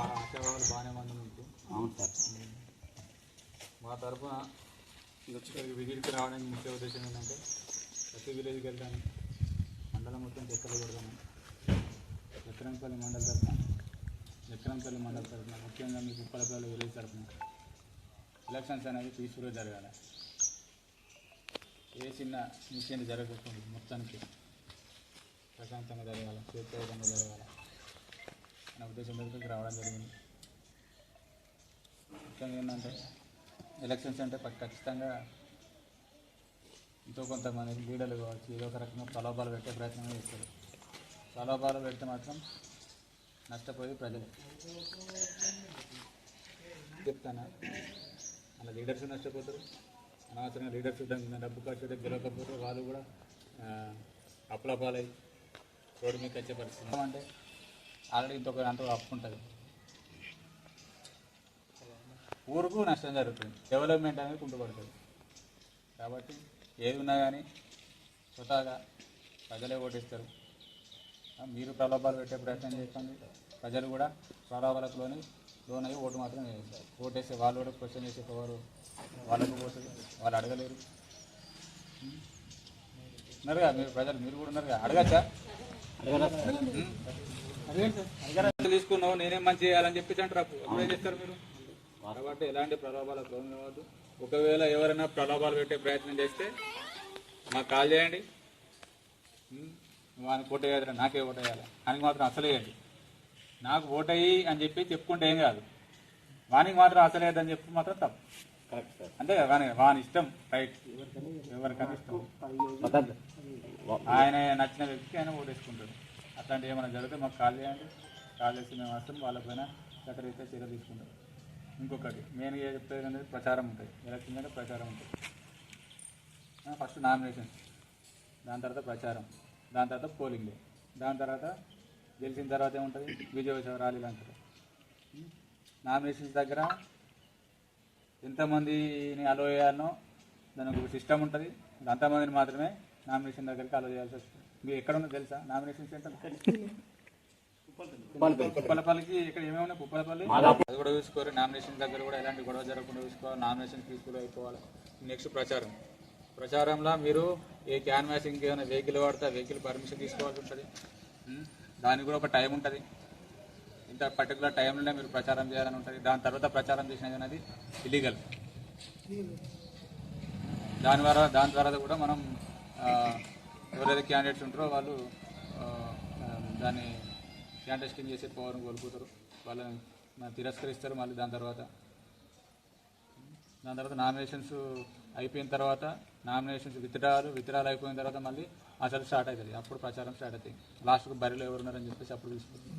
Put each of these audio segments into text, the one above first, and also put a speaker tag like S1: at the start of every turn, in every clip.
S1: ఆశావాదులు బాగానే మంది మీకు
S2: అవును సార్.
S1: మా తరఫున ఇక్కడికి విజిట్కి రావడానికి ముఖ్య ఉద్దేశం ఏంటంటే ప్రతి విలేజ్కి వెళ్తాను మండలం మొత్తం చెక్కలు పెడతాను ఎక్కరంపల్లి మండల తరఫున ఎక్కరంపల్లి మండల తరఫున ముఖ్యంగా మీకు ఉప్పలపల్లి విలేజ్ తరఫున ఎలక్షన్స్ అనేవి పీస్ఫుల్గా జరగాలి. ఏ చిన్న మిషన్ జరగకుండా మొత్తానికి ప్రశాంతంగా జరగాలి స్వేచ్ఛాయుతంగా జరగాలి. నా ఉద్దేశం దగ్గరికి రావడం జరిగింది. ముఖ్యంగా ఏంటంటే ఎలక్షన్స్ అంటే ఖచ్చితంగా ఎంతో కొంతమంది లీడర్లు కావచ్చు ఏదో ఒక రకంగా ప్రలోభాలు పెట్టే ప్రయత్నం చేస్తారు. ప్రలోభాలు పెడితే మాత్రం నష్టపోయి ప్రజలు. చెప్తానా? అలా లీడర్స్ నష్టపోతారు. అనవసరంగా లీడర్స్ డబ్బు ఖర్చు పెట్టి గెలవకపోతే వాళ్ళు కూడా అప్లపాలై రోడ్డు మీద వచ్చే పరిస్థితి. అంటే ఆల్రెడీ ఇంకొక అంత అప్పు ఉంటుంది ఊరుకు నష్టం జరుగుతుంది. డెవలప్మెంట్ అనేది కుంటుపడుతుంది. కాబట్టి ఏది ఉన్నా కానీ స్వతహాగా ప్రజలే ఓటేస్తారు. మీరు ప్రలోభాలు పెట్టే ప్రయత్నం చేస్తుంది ప్రజలు కూడా ప్రలోభాలకు లోని లోన్ అయ్యి ఓటు మాత్రం వేస్తారు. ఓటేస్తే వాళ్ళు కూడా క్వశ్చన్ చేసే పవర్ వాళ్ళకు పోతుంది. వాళ్ళు అడగలేరు? ఉన్నారుగా మీరు ప్రజలు? మీరు కూడా ఉన్నారుగా? అడగచ్చా? తీసుకున్నావు నేనేం మంచి చేయాలని చెప్పేసి అంటారు అప్పుడు. ఏం చేస్తారు మీరు? కాబట్టి ఎలాంటి ప్రలోభాలకు లోన్ కావద్దు. ఒకవేళ ఎవరైనా ప్రలోభాలు పెట్టే ప్రయత్నం చేస్తే మాకు కాల్ చేయండి. ఓటు వేయాలి నాకే ఓటు వేయాలి. ఆయనకి మాత్రం అసలు వేయండి. నాకు ఓటయ్యి అని చెప్పి చెప్పుకుంటే ఏం కాదు. వానికి మాత్రం అసలు వేయద్దని చెప్పి మాత్రం తప్పు.
S2: కరెక్ట్ సార్
S1: అంతే కదా వాని వాని ఇష్టం. రైట్ ఎవరికైనా ఇష్టం. ఆయన నచ్చిన వ్యక్తికి ఆయన ఓటేసుకుంటాడు అట్లాంటివి ఏమైనా జరిగితే మాకు కాల్ చేయండి. కాల్ చేసి మేము వస్తాం. వాళ్ళపైన చక్కరైతే చర్య తీసుకుంటాం. ఇంకొకటి మెయిన్ ఏ చెప్పేది అనేది ప్రచారం ఉంటుంది. ఎలక్షన్ మీద ప్రచారం ఉంటుంది. ఫస్ట్ నామినేషన్ దాని తర్వాత ప్రచారం. దాని తర్వాత పోలింగ్ డే దాని తర్వాత గెలిచిన తర్వాత ఏముంటుంది? విజయోత్సవ ర్యాలీలు అంటారు నామినేషన్స్ దగ్గర ఎంతమందిని అలో చేయాలనో దానికి ఒక సిస్టమ్ ఉంటుంది. అంతమందిని మాత్రమే నామినేషన్ దగ్గరికి అలో చేయాల్సి వస్తుంది. మీరు ఎక్కడ ఉందో తెలుసా? Nomination centre. కుప్పలపల్లికి ఇక్కడ ఏమేమి ఉన్నాయి? కుప్పలపల్లి అది కూడా చూసుకోరు. నామినేషన్ దగ్గర కూడా ఎలాంటి గొడవ జరగకుండా చూసుకోవాలి. నామినేషన్ పీస్ఫుల్ అయిపోవాలి. నెక్స్ట్ ప్రచారం. ప్రచారంలో మీరు ఏ క్యాన్వాసింగ్ ఏమైనా వెహికల్ వాడితే వెహికల్ పర్మిషన్ తీసుకోవాల్సి ఉంటుంది? దానికి కూడా ఒక టైం ఉంటుంది. ఇంత పర్టికులర్ టైంలోనే మీరు ప్రచారం చేయాలని ఉంటుంది. దాని తర్వాత ప్రచారం చేసినది అనేది ఇలీగల్ దాని ద్వారా దాని ద్వారా కూడా మనం ఆ, ఎవరైతే క్యాండిడేట్స్ ఉంటారో వాళ్ళు దాన్ని క్యాంటెస్టింగ్ చేసే పవర్ని కోల్పోతారు. వాళ్ళని తిరస్కరిస్తారు మళ్ళీ దాని తర్వాత. దాని తర్వాత నామినేషన్స్ అయిపోయిన తర్వాత నామినేషన్స్ విత్డ్రాలు విత్డ్రాలు అయిపోయిన తర్వాత మళ్ళీ అసలు స్టార్ట్ అవుతుంది అప్పుడు ప్రచారం స్టార్ట్ అవుతుంది లాస్ట్కు బరిలో ఎవరున్నారని చెప్పేసి అప్పుడు తీసుకుంటుంది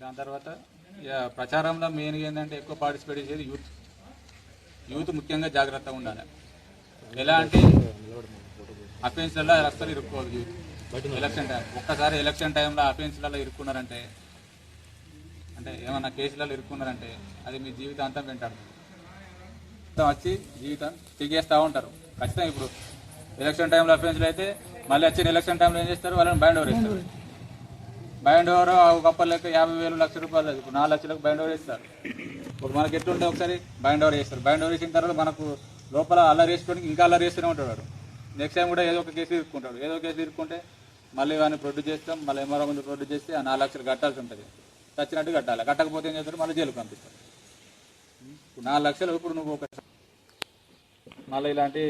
S1: దాని తర్వాత ఇక ప్రచారంలో మెయిన్గా ఏంటంటే ఎక్కువ పార్టిసిపేట్ చేసేది యూత్. యూత్ ముఖ్యంగా జాగ్రత్తగా ఉండాలి. ఎలా అంటే అఫెన్స్లలో అసలు ఇరుక్కోవద్దు. ఎలక్షన్ టైం ఒక్కసారి ఎలక్షన్ టైంలో అఫెన్స్లలో ఇరుక్కున్నారంటే అంటే ఏమన్నా కేసులలో ఇరుక్కున్నారంటే అది మీ జీవితాంతం వెంటాడుతుంది మొత్తం వచ్చి జీవితం తిగేస్తూ ఉంటారు. ఖచ్చితంగా ఇప్పుడు ఎలక్షన్ టైంలో అఫెన్స్లు అయితే మళ్ళీ వచ్చిన ఎలక్షన్ టైంలో ఏం చేస్తారు? వాళ్ళని బైండ్ ఓవర్ ఇస్తారు బైండ్ ఓవర్ ఒకప్పటి లెక్క యాభై వేలు లక్ష రూపాయలు లేదు. ఇప్పుడు నాలుగు లక్షలకు బైండ్ ఓవర్ ఇస్తారు ఇప్పుడు మనకి ఎట్లుంటే ఒకసారి బైండ్ ఓవర్ చేస్తారు బైండ్ ఓవర్ చేసిన తర్వాత మనకు లోపల అల్లరి వేసుకోవడానికి ఇంకా అల్లరి వేస్తూనే ఉంటాడు వాడు. నెక్స్ట్ టైం కూడా ఏదో ఒక కేసు ఇరుక్కుంటాడు. ఏదో కేసు ఇరుక్కుంటే మళ్ళీ వాడిని ప్రొడ్యూస్ చేస్తాం మళ్ళీ ఎంఆర్ఓ ముందు ప్రొడ్యూస్ చేస్తే ఆ నాలుగు లక్షలు కట్టాల్సి ఉంటుంది. చచ్చినట్టు కట్టాలి. కట్టకపోతే ఏం చేస్తారు? మళ్ళీ జైలుకు పంపిస్తారు. ఇప్పుడు నాలుగు లక్షలు ఇప్పుడు నువ్వు ఒక మళ్ళీ ఇలాంటి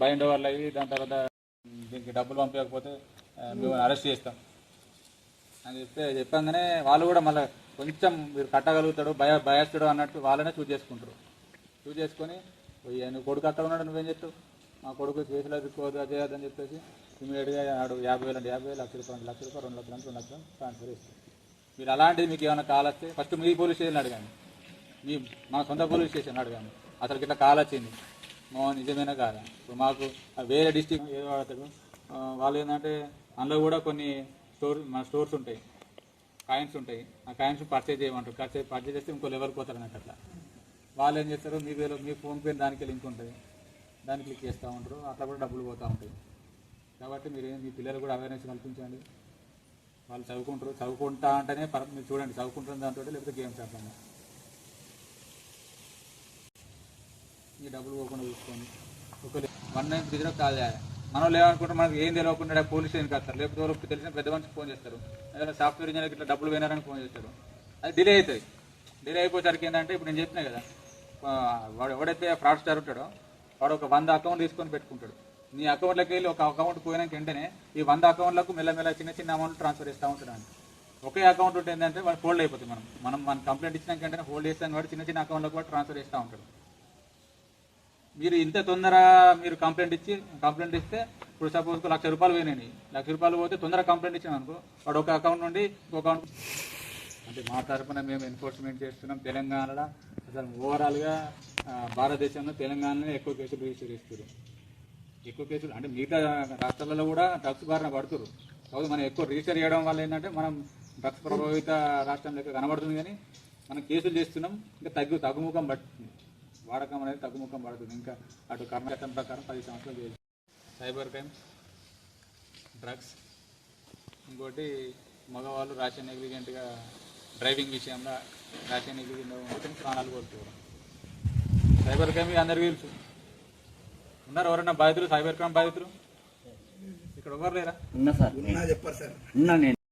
S1: బైండ్ ఓవర్లు అయ్యి దాని తర్వాత దీనికి డబ్బులు పంపించకపోతే మేము అరెస్ట్ చేస్తాం. అని చెప్తే చెప్పంగానే వాళ్ళు కూడా మళ్ళీ కొంచెం మీరు కట్టగలుగుతాడు భయ భయస్తుడు అన్నట్టు వాళ్ళనే చూజ్ చేసుకుంటారు. చూజ్ చేసుకొని నువ్వు కొడుకు అక్కడ ఉన్నాడు నువ్వేం చెప్తావు మా కొడుకు కేసులో ఇరుక్కోవద్దు అదే అదని చెప్పేసి ఇమీడియట్గా ఆడు యాభై వేలు అంటే యాభై వేలు లక్ష రూపాయలు లక్ష రూపాయలు రెండు లక్షలు అంటే రెండు లక్షలు ట్రాన్స్ఫర్ ఇస్తాం మీరు అలాంటిది మీకు ఏమైనా కాల్ వస్తే ఫస్ట్ మీ పోలీస్ స్టేషన్ అడగండి. మీ మా సొంత పోలీస్ స్టేషన్ అడగండి. అసలు ఇట్లా కాల్ వచ్చింది. మా నిజమేనా కాదా? ఇప్పుడు మాకు వేరే డిస్టిక్ ఏదో వాడతాడు వాళ్ళు ఏంటంటే అందులో కూడా కొన్ని స్టోర్ మా స్టోర్స్ ఉంటాయి. కాయిన్స్ ఉంటాయి. ఆ కాయిన్స్ పర్చేజ్ చేయమంటారు. పర్చేజ్ పర్చేజ్ చేస్తే ఇంకో లెవెల్కి పోతారు అన్నట్టు అట్లా. వాళ్ళు ఏం చేస్తారు? మీ పేరు మీ ఫోన్ పే దానికి లింక్ ఉంటుంది. దాన్ని క్లిక్ చేస్తూ ఉంటారు. అట్లా కూడా డబ్బులు పోతూ ఉంటాయి. కాబట్టి మీరు ఏం- మీ పిల్లలు కూడా అవేర్నెస్ కల్పించండి. వాళ్ళు చదువుకుంటారు. చదువుకుంటా అంటేనే పర మీరు చూడండి చదువుకుంటున్న దాంతో లేకపోతే గేమ్స్ ఆడతాము. ఈ డబ్బులు పోకుండా చూసుకోండి. ఒక one nine three zero call చేయాలి. మనం లేవనుకుంటే మనకు ఏం తెలియకుండా పోలీస్ స్టేషన్కి వస్తారు. లేకపోతే ఎవరు తెలిసిన పెద్ద మనిషికి ఫోన్ చేస్తారు. ఏదైనా సాఫ్ట్వేర్ ఇంజనీర్కి ఇట్లా డబ్బులు పోయినారని ఫోన్ చేస్తారు. అది డిలే అవుతుంది డిలే అయిపోయేసరికి ఏంటంటే ఇప్పుడు నేను చెప్పినా కదా వాడు ఎవడైతే ఫ్రాడ్ స్టార్ ఉంటాడో వాడు ఒక వంద అకౌంట్ తీసుకొని పెట్టుకుంటాడు. నీ అకౌంట్లోకి వెళ్ళి ఒక అకౌంట్ పోయినాక వెంటనే ఈ వంద అకౌంట్లకు మెల్లమెల్ల చిన్న చిన్న అమౌంట్ ట్రాన్స్ఫర్ చేస్తూ ఉంటాడు ఒకే అకౌంట్ ఉంటే ఏంటంటే వాడు హోల్డ్ అయిపోతుంది మనం. మనం మన కంప్లైంట్ ఇచ్చినాక వెంటనే హోల్డ్ చేస్తాను వాడు చిన్న చిన్న అకౌంట్లకు కూడా ట్రాన్స్ఫర్ చేస్తూ ఉంటాడు. మీరు ఇంత తొందర మీరు కంప్లైంట్ ఇచ్చి కంప్లైంట్ ఇస్తే ఇప్పుడు సపోజ్ లక్ష రూపాయలు పోయినాయి. లక్ష రూపాయలు పోతే తొందరగా కంప్లైంట్ ఇచ్చాను అనుకో వాడు ఒక అకౌంట్ నుండి ఇంకో అకౌంట్ అంటే మా తరపున మేము ఎన్ఫోర్స్మెంట్ చేస్తున్నాం తెలంగాణలో. అసలు ఓవరాల్గా భారతదేశంలో తెలంగాణలో ఎక్కువ కేసులు రిజిస్టర్ చేస్తారు ఎక్కువ కేసులు అంటే మిగతా రాష్ట్రాలలో కూడా డ్రగ్స్ బారిన పడుతురు కాకపోతే మనం ఎక్కువ రిజిస్టర్ చేయడం వల్ల ఏంటంటే మనం డ్రగ్స్ ప్రభావిత రాష్ట్రం లెక్క కనబడుతుంది కానీ మనం కేసులు చేస్తున్నాం ఇంకా తగ్గు తగ్గుముఖం పడుతుంది. వాడకం అనేది తగ్గుముఖం పడుతుంది. ఇంకా అటు కర్ణాటక ప్రకారం పది సంవత్సరాలు చేయాలి సైబర్ క్రైమ్ డ్రగ్స్. ఇంకోటి మగవాళ్ళు రాష్ట్ర నెగ్లిజెంట్గా డ్రైవింగ్ విషయంలో రాష్ట్ర నెగ్లిజెంట్గా ఉంటే ప్రాణాలు కోల్పోవడం. సైబర్ క్రైమ్ అందరికీ తెలుసు ఉన్నారు ఎవరన్నా బాధితులు? సైబర్ క్రైమ్ బాధితులు? ఇక్కడ ఎవరు లేరా?
S2: ఉన్నా సార్. ఉన్నా నేను.